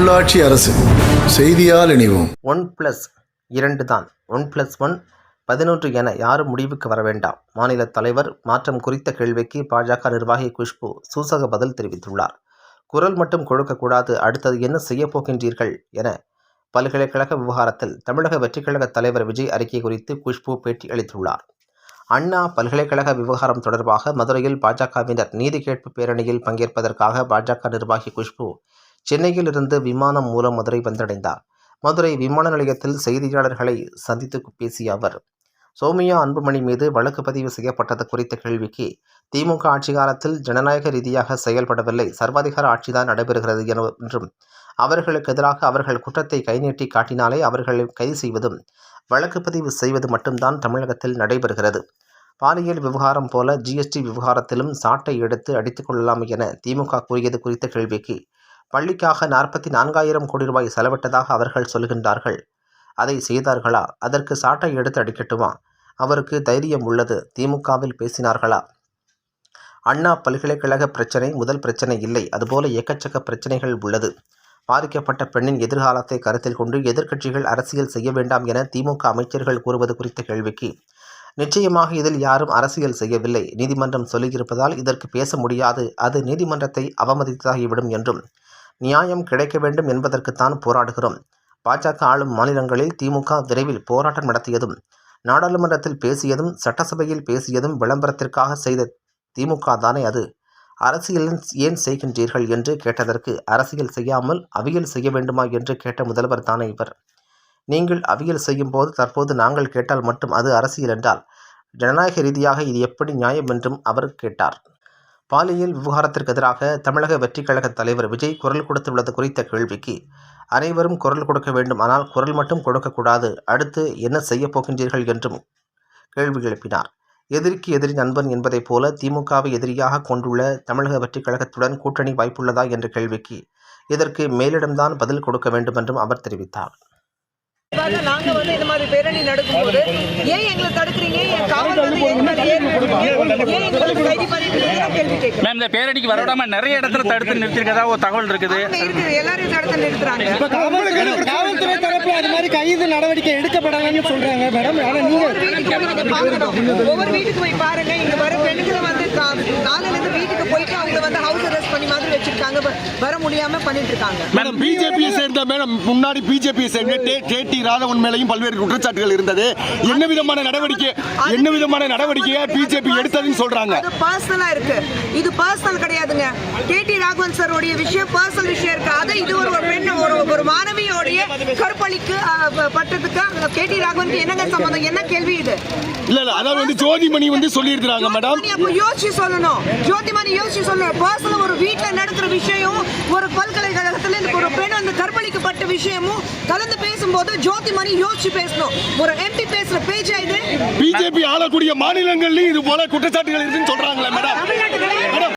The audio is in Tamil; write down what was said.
உள்ளாட்சி அரசு. செய்தியால் இணைவோம். ஒன் பிளஸ் இரண்டு தான். ஒன் பிளஸ் ஒன் பதினொன்று என யாரும் முடிவுக்கு வர வேண்டாம். மாநில தலைவர் மாற்றம் குறித்த கேள்விக்கு பாஜக நிர்வாகி குஷ்பு சூசக பதில் தெரிவித்துள்ளார். குரல் மட்டும் கொடுக்கக்கூடாது அடுத்தது என்ன செய்யப்போகின்றீர்கள் என பல்கலைக்கழக விவகாரத்தில் தமிழக வெற்றிக்கழக தலைவர் விஜய் அறிக்கை குறித்து குஷ்பு பேட்டி அளித்துள்ளார். அண்ணா பல்கலைக்கழக விவகாரம் தொடர்பாக மதுரையில் பாஜகவினர் நீதி கேட்பு பேரணியில் பங்கேற்பதற்காக பாஜக நிர்வாகி குஷ்பு சென்னையில் இருந்து விமானம் மூலம் மதுரை வந்தடைந்தார். மதுரை விமான நிலையத்தில் செய்தியாளர்களை சந்தித்து பேசிய அவர் சோமியா அன்புமணி மீது வழக்கு பதிவு செய்யப்பட்டது குறித்த கேள்விக்கு திமுக ஆட்சி காலத்தில் ஜனநாயக ரீதியாக செயல்படவில்லை. சர்வாதிகார ஆட்சிதான் நடைபெறுகிறது என- என்றும் அவர்களுக்கு எதிராக அவர்கள் குற்றத்தை கைநீட்டி காட்டினாலே அவர்களை கைது செய்வதும் வழக்கு பதிவு செய்வது மட்டும்தான் தமிழகத்தில் நடைபெறுகிறது. பாலியல் விவகாரம் போல ஜிஎஸ்டி விவகாரத்திலும் சாட்டை எடுத்து அடித்துக் கொள்ளலாம் என திமுக கூறியது குறித்த கேள்விக்கு பள்ளிக்காக நாற்பத்தி நான்காயிரம் கோடி ரூபாய் செலவிட்டதாக அவர்கள் சொல்கின்றார்கள். அதை செய்தார்களா? அதற்கு சாட்டை எடுத்து அடிக்கட்டுமா? அவருக்கு தைரியம் உள்ளது. திமுகவில் பேசினார்களா? அண்ணா பல்கலைக்கழக பிரச்சனை முதல் பிரச்சனை இல்லை. அதுபோல எக்கச்சக்க பிரச்சனைகள் உள்ளது. பாதிக்கப்பட்ட பெண்ணின் எதிர்காலத்தை கருத்தில் கொண்டு எதிர்க்கட்சிகள் அரசியல் செய்ய வேண்டாம் என திமுக அமைச்சர்கள் கூறுவது குறித்த கேள்விக்கு நிச்சயமாக இதில் யாரும் அரசியல் செய்யவில்லை. நீதிமன்றம் சொல்லியிருப்பதால் இதற்கு பேச முடியாது. அது நீதிமன்றத்தை அவமதித்ததாகிவிடும் என்றும் நியாயம் கிடைக்க வேண்டும் என்பதற்குத்தான் போராடுகிறோம். பாஜக ஆளும் மாநிலங்களில் திமுக விரைவில் போராட்டம் நடத்தியதும் நாடாளுமன்றத்தில் பேசியதும் சட்டசபையில் பேசியதும் விளம்பரத்திற்காக செய்த திமுக தானே அது. அரசியல் ஏன் செய்கின்றீர்கள் என்று கேட்டதற்கு அரசியல் செய்யாமல் அவியல் செய்ய வேண்டுமா என்று கேட்ட முதல்வர் தானே இவர். நீங்கள் அவியல் செய்யும் போது தற்போது நாங்கள் கேட்டால் மட்டும் அது அரசியல் என்றால் ஜனநாயக ரீதியாக இது எப்படி நியாயம் என்றும் அவர் கேட்டார். பாலியல் விவகாரத்திற்கு எதிராக தமிழக வெற்றிக் கழக தலைவர் விஜய் குரல் கொடுத்துள்ளது குறித்த கேள்விக்கு அனைவரும் குரல் கொடுக்க வேண்டும் ஆனால் குரல் மட்டும் கொடுக்கக்கூடாது அடுத்து என்ன செய்யப் போகின்றீர்கள்? என்றும் கேள்வி எழுப்பினார். எதிரிக்கு எதிரி நண்பன் என்பதைப் போல திமுகவை எதிரியாக கொண்டுள்ள தமிழக வெற்றிக் கழகத்துடன் கூட்டணி வாய்ப்புள்ளதா? என்ற கேள்விக்கு இதற்கு மேலிடம்தான் பதில் கொடுக்க வேண்டும் என்றும் அவர் தெரிவித்தார். நாங்க வந்து இந்த மாதிரி பேரணி நடக்கும்போது ஏன் எங்களை தடுக்கிறீங்க? என் காவல் வந்து ஏன் எங்களுக்கு கைது பண்ணிட்டு மேம் இந்த பேரணிக்கு வரவிடாம நிறைய இடத்துல தடுத்து நிறுத்திருக்கதா ஒரு தகவல் இருக்குது. இருக்குது எல்லாரையும் தடுத்து நிறுத்துறாங்க. இப்ப காவல்துறை காவல்துறை தரப்புல அது மாதிரி கைது நடவடிக்கை எடுக்கப்படலன்னு சொல்றாங்க மேடம். ஆனா நீங்க ஒவ்வொரு வீட்டுக்கு போய் பார்க்கணும் ஒவ்வொரு வீட்டுக்கு போய் பாருங்க. இங்க வர பெண்களை வந்து கா- காலையில இருந்து வீட்டுக்கு வ- வர முடியாம பண்ணிட்டு இருக்காங்க. மேடம் பிஜேபியை சேர்ந்த மேடம் முன்னாடி பிஜேபியை சேர்ந்த டே- கே டி ராதவன் மேலையும் பல்வேறு குற்றச்சாட்டுகள் இருந்தது. என்ன விதமான நடவடிக்கை என்ன விதமான நடவடிக்கையை பிஜேபி எடுத்ததுன்னு சொல்றாங்க. அது பர்சனலா இருக்கு. இது பர்சனல் கிடையாதுங்க. கேடி ராகவன் சார் உடைய விஷயம் பர்சனல் விஷயம் இருக்கு. அது இது ஒரு ஒரு பெண் ஒரு ஒரு மாணவியோடைய கற்பழிக்கு அஹ், ப- பட்டதுக்கு கேடி ராகவனுக்கு என்னங்க சம்பந்தம்? என்ன கேள்வி இது? இல்ல இல்ல அதாவது வந்து ஜோதிமணி வந்து சொல்லி இருக்கிறாங்க மேடம். அப்ப யோசிச்சு சொல்லணும். ஜோதிமணி யோசிச்சு சொல்லணும். பர்சனல் ஒரு வீட்ல நடக்கிற விஷயம் ஒரு பல்கலைக்கழகத்துல இந்த ஒரு பெண் வந்து கற்பழிக்கப்பட்ட விஷயமும் கலந்து பேசும்போது ஜோதிமணி யோசிச்சு பேசணும். ஒரு எம்பி பேசுற பேஜா இது? பிஜேபி ஆளக்கூடிய மாநிலங்கள்லயும் இது போல குற்றச்சாட்டுகள் இருக்குன்னு சொல்றாங்களே மேடம்